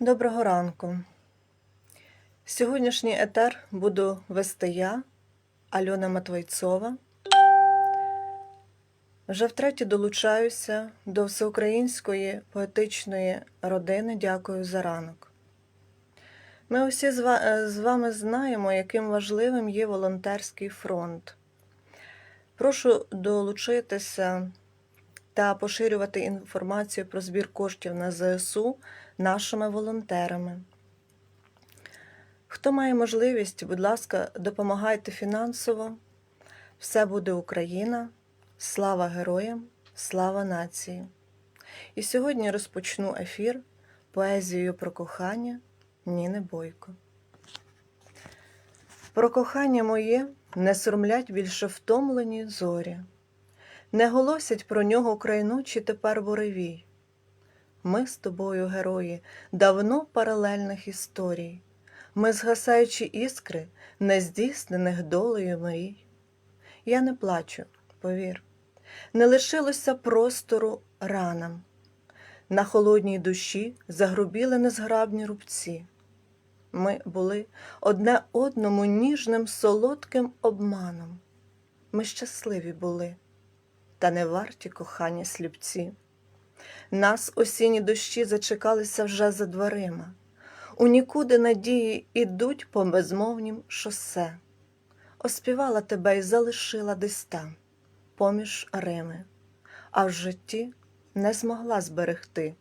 Доброго ранку. Сьогоднішній етер буду вести я, Альона Матвойцова. Вже втретє долучаюся до всеукраїнської поетичної родини. Дякую за ранок. Ми усі з вами знаємо, яким важливим є волонтерський фронт. Прошу долучитися та поширювати інформацію про збір коштів на ЗСУ нашими волонтерами. Хто має можливість, будь ласка, допомагайте фінансово. Все буде Україна. Слава героям, слава нації. І сьогодні розпочну ефір поезією про кохання Ніни Бойко. Про кохання моє не сурмлять більше втомлені зорі, не голосять про нього край ночі тепер буревій. Ми з тобою, герої, давно паралельних історій. Ми згасаючі іскри нездійснених долею мрій. Я не плачу, повір, не лишилося простору ранам. На холодній душі загрубіли незграбні рубці. Ми були одне одному ніжним солодким обманом. Ми щасливі були, та не варті кохання сліпці. Нас осінні дощі зачекалися вже за дверима. У нікуди надії ідуть по безмовнім шосе. Оспівала тебе й залишила десь там, поміж Рими, а в житті не змогла зберегти.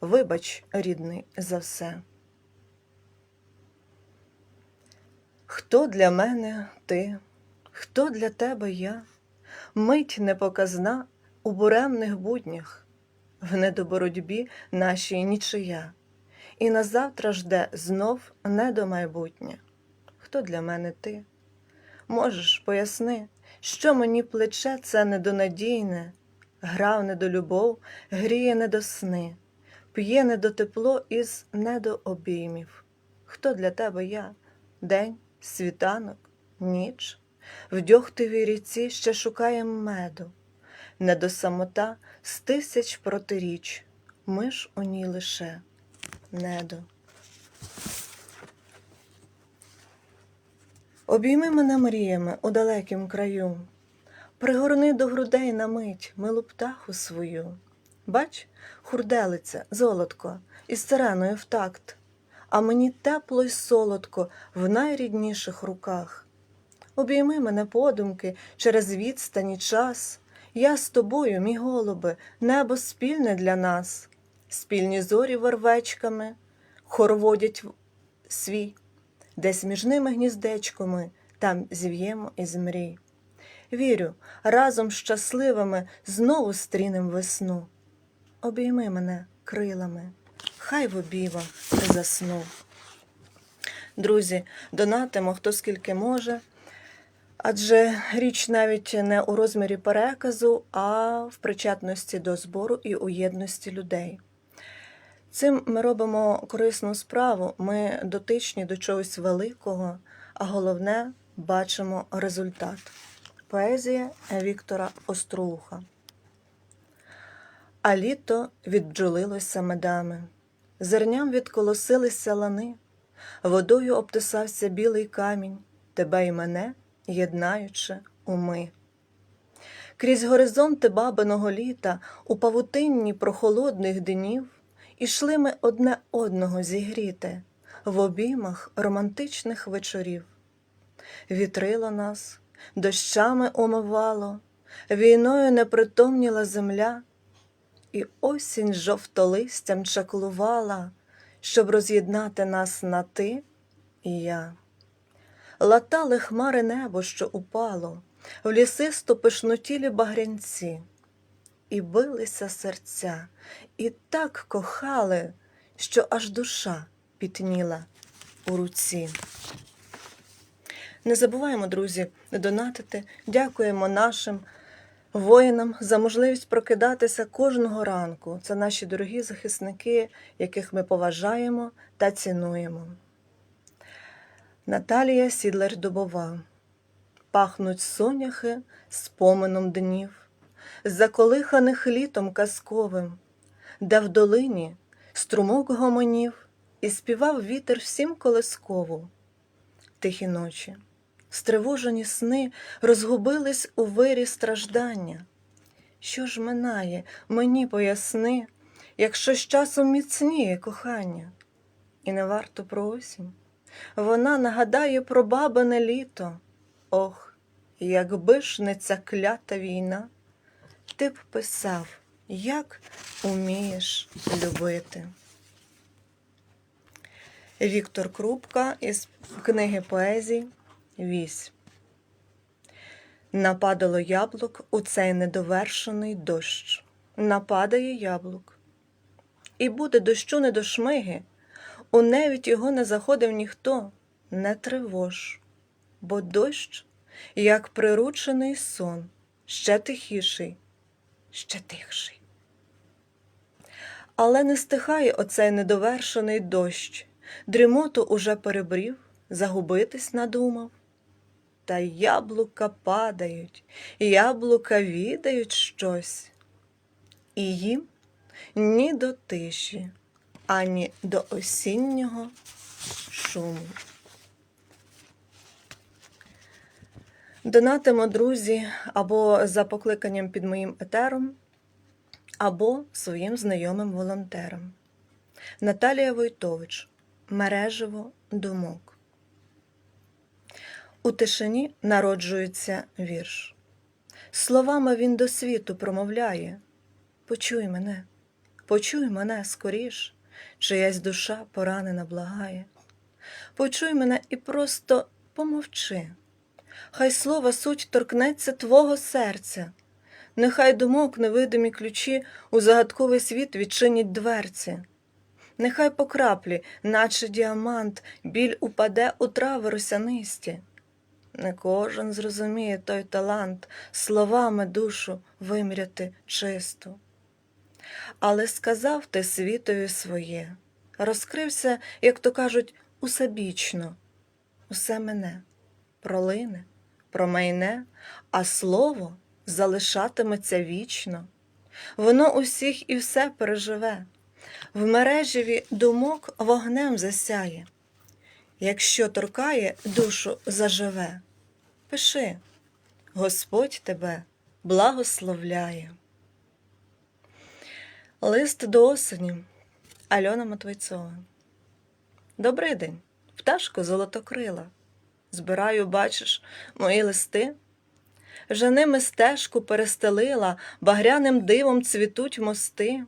Вибач, рідний, за все. Хто для мене ти, хто для тебе я? Мить непоказна у буремних буднях, в недоборотьбі нашій нічия, і на завтра жде знов не до майбутнє. Хто для мене ти? Можеш, поясни, що мені плече це недонадійне, грав не до любов, гріє не до сни, п'є не до тепло із недообіймів. Хто для тебе я? День, світанок, ніч, в дьогтевій ріці ще шукає меду, не до самота з тисяч протиріч, ми ж у ній лише недо. Обійми мене мріями у далекім краю, пригорни до грудей на мить милу птаху свою. Бач, хурделиця, золотко, із сиреною в такт, а мені тепло й солодко в найрідніших руках. Обійми мене подумки через відстані час. Я з тобою, мій голубе, небо спільне для нас, спільні зорі вервечками, хороводять в- свій, десь між ними гніздечками, там зів'ємо із мрій. Вірю, разом щасливими знову стрінем весну. Обійми мене крилами, хай в обіймах засну. Друзі, донатимо хто скільки може. Адже річ навіть не у розмірі переказу, а в причетності до збору і у єдності людей. Цим ми робимо корисну справу, ми дотичні до чогось великого, а головне бачимо результат. Поезія Віктора Остроуха. А літо відбджолилося медами, зерням відколосилися лани, водою обтисався білий камінь, тебе й мене єднаючи уми. Крізь горизонти бабиного літа у павутинні прохолодних днів ішли ми одне одного зігріти в обіймах романтичних вечорів. Вітрило нас, дощами омивало, війною непритомніла земля, і осінь жовтолистям чаклувала, щоб роз'єднати нас на ти і я. Латали хмари небо, що упало, в лісисто пишнотілі багрянці, і билися серця, і так кохали, що аж душа пітніла у руці. Не забуваємо, друзі, донатити. Дякуємо нашим воїнам за можливість прокидатися кожного ранку. Це наші дорогі захисники, яких ми поважаємо та цінуємо. Наталія Сідлер Добова. Пахнуть соняхи спомином днів, заколиханих літом казковим, де в долині струмок гомонів, і співав вітер всім колискову. Тихі ночі, стривожені сни розгубились у вирі страждання. Що ж минає, мені поясни, якщо з часом міцніє кохання, і не варто про осінь. Вона нагадає про бабине літо. Ох, якби ж не ця клята війна, ти б писав, як умієш любити. Віктор Крупка із книги поезій Вісь. Нападало яблук у цей недовершений дощ. Нападає яблук. І буде дощу не до шмиги, у невідь його не заходив ніхто, не тривож, бо дощ, як приручений сон, ще тихіший, ще тихший. Але не стихає оцей недовершений дощ, дрімоту уже перебрів, загубитись надумав. Та яблука падають, яблука відають щось, і їм ні до тиші, ані до осіннього шуму. Донатимо, друзі, або за покликанням під моїм етером, або своїм знайомим волонтерам. Наталія Войтович, мережево думок. У тишині народжується вірш. Словами він до світу промовляє Почуй мене, почуй мене скоріш, чиясь душа поранена благає. Почуй мене і просто помовчи. Хай слова суть торкнеться твого серця, нехай думок невидимі ключі у загадковий світ відчинять дверці. Нехай по краплі, наче діамант, біль упаде у трави росянисті. Не кожен зрозуміє той талант словами душу вимряти чисту. Але сказав ти світові своє, розкрився, як то кажуть, усебічно, усе мене пролине, промайне, а слово залишатиметься вічно. Воно усіх і все переживе, в мережеві думок вогнем засяє. Якщо торкає, душу заживе. Пиши, Господь тебе благословляє. Лист до осені Альона Матвійцова. Добрий день, пташко золотокрила. Збираю, бачиш, мої листи. Вже ними стежку перестелила, багряним дивом цвітуть мости.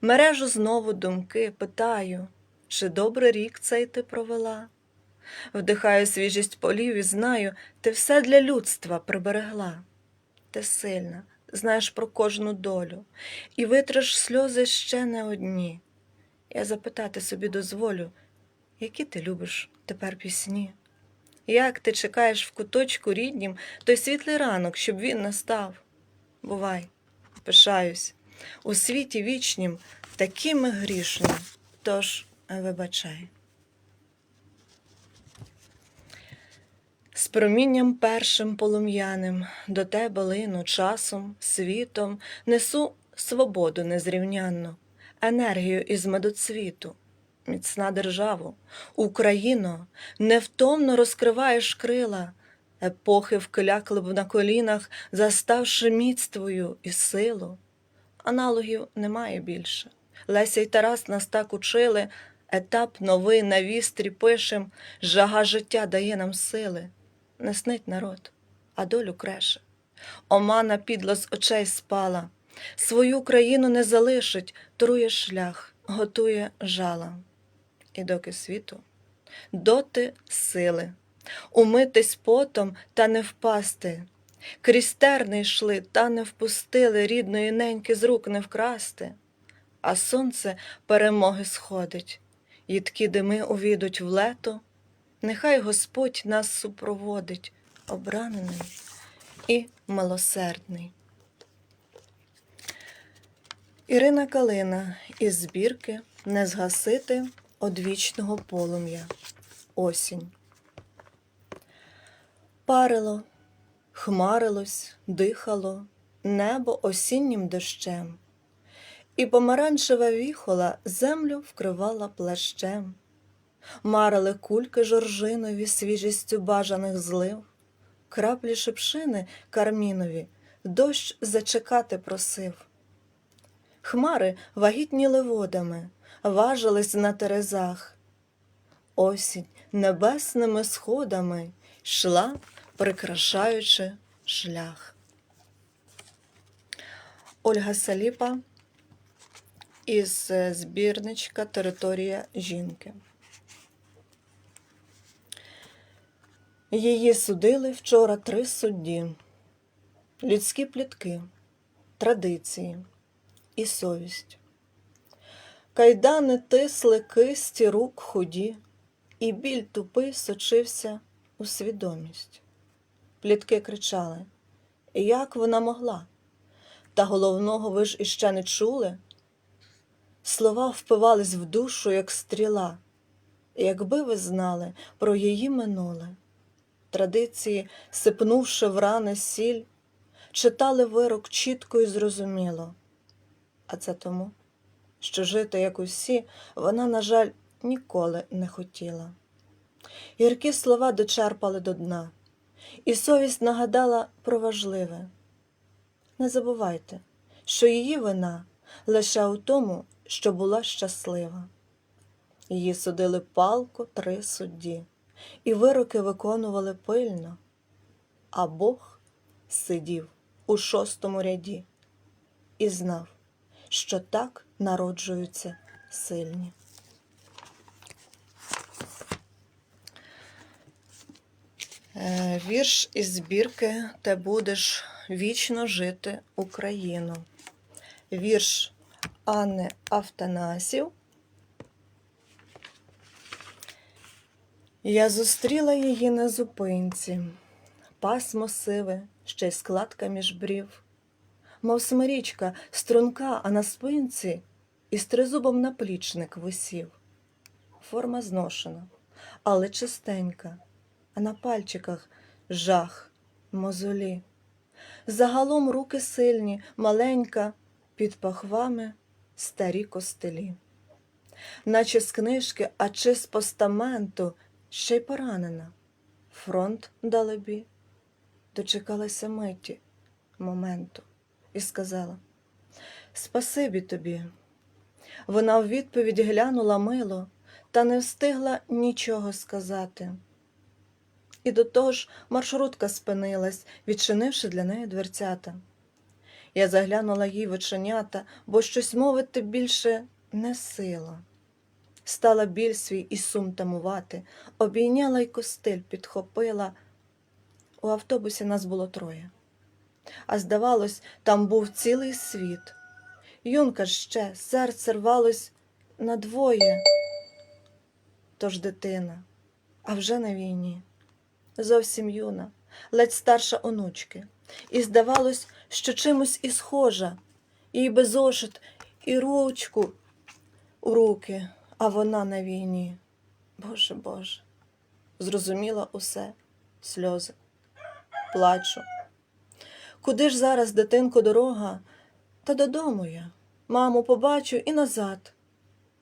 Мережу знову думки, питаю, чи добрий рік цей ти провела? Вдихаю свіжість полів і знаю, ти все для людства приберегла. Ти сильна, знаєш про кожну долю, і витриш сльози ще не одні. Я запитати собі дозволю, які ти любиш тепер пісні? Як ти чекаєш в куточку ріднім той світлий ранок, щоб він настав? Бувай, пишаюсь, у світі вічнім такими грішні, тож вибачай. З промінням першим полум'яним до тебе лину часом, світом несу свободу незрівнянну, енергію із медоцвіту. Міцна державу, Україно, невтомно розкриваєш крила, епохи вклякли б на колінах, заставши міць твою і силу. Аналогів немає більше. Леся й Тарас нас так учили, етап новий на вістрі пишем, жага життя дає нам сили. Не снить народ, а долю креше. Омана підло з очей спала, свою країну не залишить, трує шлях, готує жала. І доки світу, доти сили, умитись потом та не впасти, крізь терни йшли та не впустили рідної неньки з рук не вкрасти, а сонце перемоги сходить, їдкі дими увійдуть в лето, нехай Господь нас супроводить, обранений і милосердний. Ірина Калина із збірки Не згасити одвічного полум'я. Осінь. Парило, хмарилось, дихало небо осіннім дощем, І помаранчева віхола землю вкривала плащем. Марили кульки жоржинові свіжістю бажаних злив, краплі шипшини кармінові дощ зачекати просив. Хмари вагітніли водами, важились на терезах. Осінь небесними сходами йшла, прикрашаючи шлях. Ольга Саліпа із е, збірничка Територія жінки. Її судили вчора три судді, людські плітки, традиції і совість. Кайдани тисли кисті рук худі, і біль тупий сочився у свідомість. Плітки кричали, як вона могла? Та головного ви ж іще не чули? Слова впивались в душу, як стріла, якби ви знали про її минуле. Традиції, сипнувши в рани сіль, читали вирок чітко і зрозуміло. А це тому, що жити, як усі, вона, на жаль, ніколи не хотіла. Гіркі слова дочерпали до дна, і совість нагадала про важливе. Не забувайте, що її вина лише у тому, що була щаслива. Її судили палко три судді, і вироки виконували пильно, а Бог сидів у шостому ряді і знав, що так народжуються сильні. Е, Вірш із збірки Ти будеш вічно жити Україну. Вірш Анни Автанасів. Я зустріла її на зупинці, пасмо сиве, ще й складка між брів, мов смирічка, струнка, а на спинці із тризубом наплічник висів. Форма зношена, але чистенька, а на пальчиках жах, мозолі. Загалом руки сильні, маленька, під пахвами старі костелі. Наче з книжки, а чи з постаменту, ще й поранена. Фронт далебі, дочекалася миті, моменту, і сказала Спасибі тобі. Вона в відповідь глянула мило, та не встигла нічого сказати. І до того ж маршрутка спинилась, відчинивши для неї дверцята. Я заглянула їй в оченята, бо щось мовити більше не сила. Стала біль свій і сум тамувати, обійняла й костиль підхопила. У автобусі нас було троє. А здавалось, там був цілий світ. Юнка ж ще, серце рвалось надвоє. Тож дитина, а вже на війні. Зовсім юна, ледь старша онучки. І здавалось, що чимось і схожа, їй би зошит, і ручку у руки, а вона на війні. Боже Боже, зрозуміла усе, сльози, плачу. Куди ж зараз, дитинко, дорога? Та додому я, маму, побачу і назад.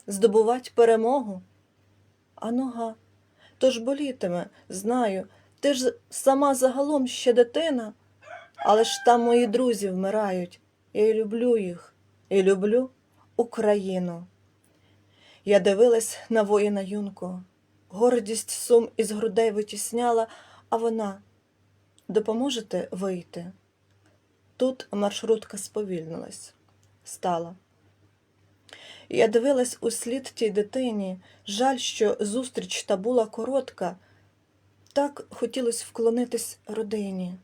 Здобувать перемогу. А нога, то ж болітиме, знаю, ти ж сама загалом ще дитина, але ж там мої друзі вмирають. Я й люблю їх, і люблю Україну. Я дивилась на воїна юнку, гордість сум із грудей витісняла, а вона допоможете вийти? Тут маршрутка сповільнилась, стала. Я дивилась у слід тій дитині, жаль, що зустріч та була коротка. Так хотілося вклонитись родині,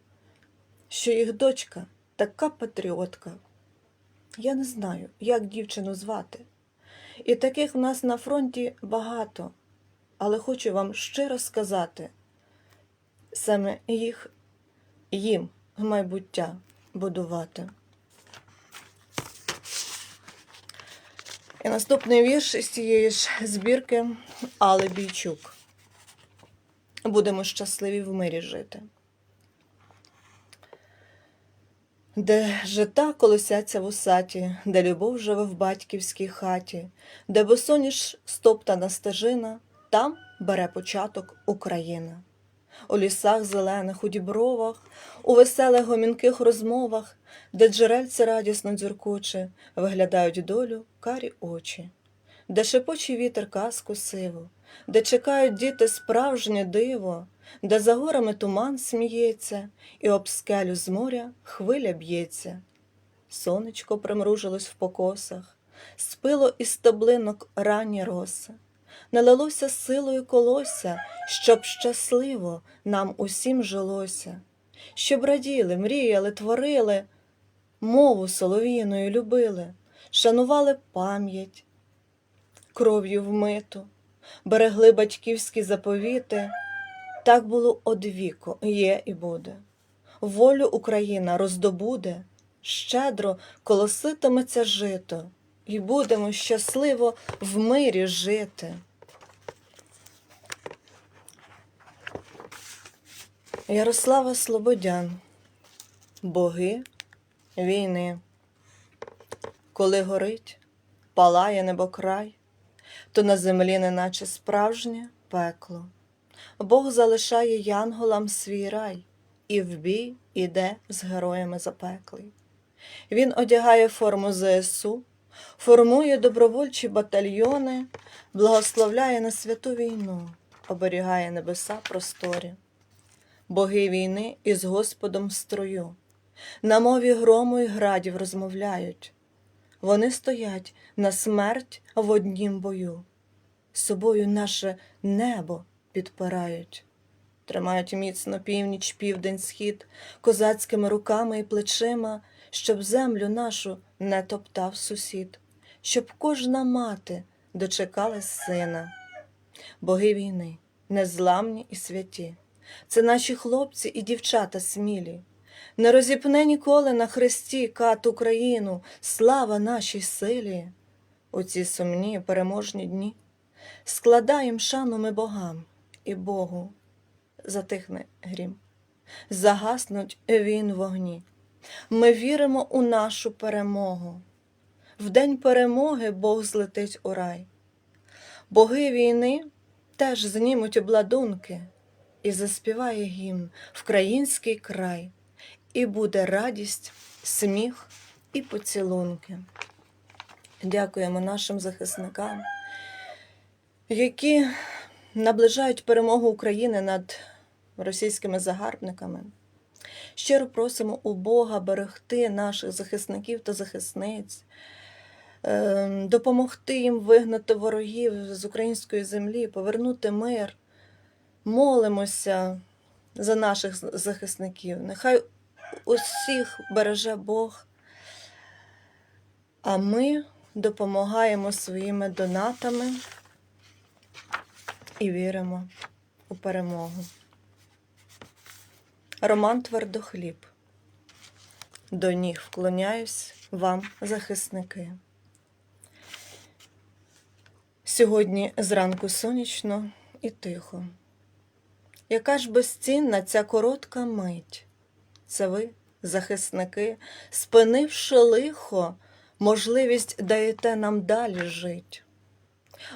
що їх дочка така патріотка. Я не знаю, як дівчину звати. І таких в нас на фронті багато, але хочу вам щиро сказати саме їх їм майбуття будувати. І наступний вірш із цієї ж збірки Алли Бійчук. Будемо щасливі в мирі жити. Де жита колосяться вусаті, де любов живе в батьківській хаті, де босоніж стоптана стежина, там бере початок Україна. У лісах зелених, у дібровах, у веселих гомінких розмовах, де джерельце радісно дзюркоче, виглядають долю карі очі, де шепоче вітер казку сиву, де чекають діти справжнє диво, де за горами туман сміється, і об скелю з моря хвиля б'ється. Сонечко примружилось в покосах, спило із стеблинок ранні роси, налилося силою колося, щоб щасливо нам усім жилося, щоб раділи, мріяли, творили, мову солов'їною любили, шанували пам'ять, кров'ю вмиту, берегли батьківські заповіти. Так було одвіку, є і буде. Волю Україна роздобуде, щедро колоситиметься жито, і будемо щасливо в мирі жити. Ярослава Слободян Боги війни. Коли горить, палає небокрай, то на землі неначе справжнє пекло. Бог залишає янголам свій рай, і в бій іде з героями запеклий. Він одягає форму ЗСУ, формує добровольчі батальйони, благословляє на святу війну, оберігає небеса просторі. Боги війни із Господом в строю, на мові грому й градів розмовляють. Вони стоять на смерть в однім бою, собою наше небо підпирають, тримають міцно північ, південь, схід, козацькими руками і плечима, щоб землю нашу не топтав сусід, щоб кожна мати дочекалась сина. Боги війни, незламні і святі, це наші хлопці і дівчата смілі. Не розіпне ніколи на хресті кат Україну, слава нашій силі. У ці сумні переможні дні складаєм шану ми богам і Богу. Затихне грім, загаснуть він вогні. Ми віримо у нашу перемогу. В день перемоги Бог злетить у рай. Боги війни теж знімуть обладунки і заспіває гімн Вкраїнський край, і буде радість, сміх і поцілунки. Дякуємо нашим захисникам, які наближають перемогу України над російськими загарбниками. Щиро просимо у Бога берегти наших захисників та захисниць, е, допомогти їм вигнати ворогів з української землі, повернути мир. Молимося за наших захисників. Нехай усіх береже Бог. А ми допомагаємо своїми донатами і віримо у перемогу. Роман Твердохліб. До ніг вклоняюсь вам, захисники. Сьогодні зранку сонячно і тихо. Яка ж безцінна ця коротка мить? Це ви, захисники, спинивши лихо, можливість даєте нам далі жить.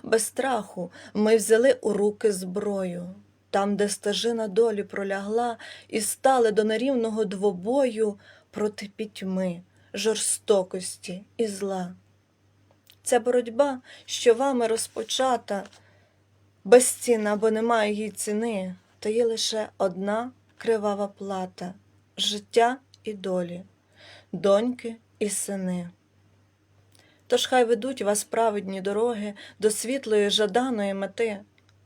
Без страху ми взяли у руки зброю, там, де стежина долі пролягла, і стали до нерівного двобою проти пітьми, жорстокості і зла. Ця боротьба, що вами розпочата, безцінна, бо немає їй ціни, то є лише одна кривава плата життя і долі, доньки і сини. Тож хай ведуть вас праведні дороги до світлої жаданої мети,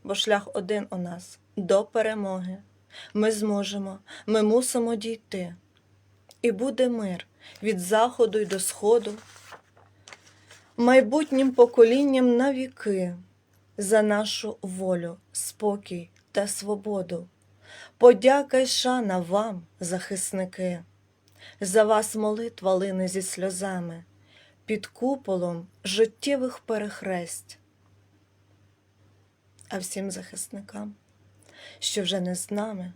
бо шлях один у нас до перемоги. Ми зможемо, ми мусимо дійти. І буде мир від заходу й до сходу, майбутнім поколінням на віки за нашу волю, спокій та свободу. Подяка й шана вам, захисники, за вас молитва лине зі сльозами під куполом життєвих перехресть. А всім захисникам, що вже не з нами,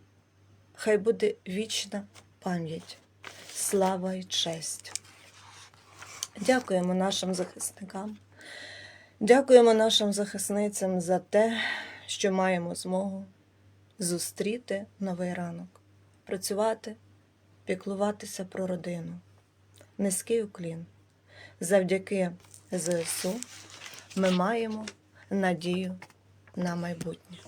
хай буде вічна пам'ять слава і честь. Дякуємо нашим захисникам. Дякуємо нашим захисницям за те, що маємо змогу зустріти новий ранок, працювати, піклуватися про родину. Низький уклін. Завдяки ЗСУ ми маємо надію на майбутнє.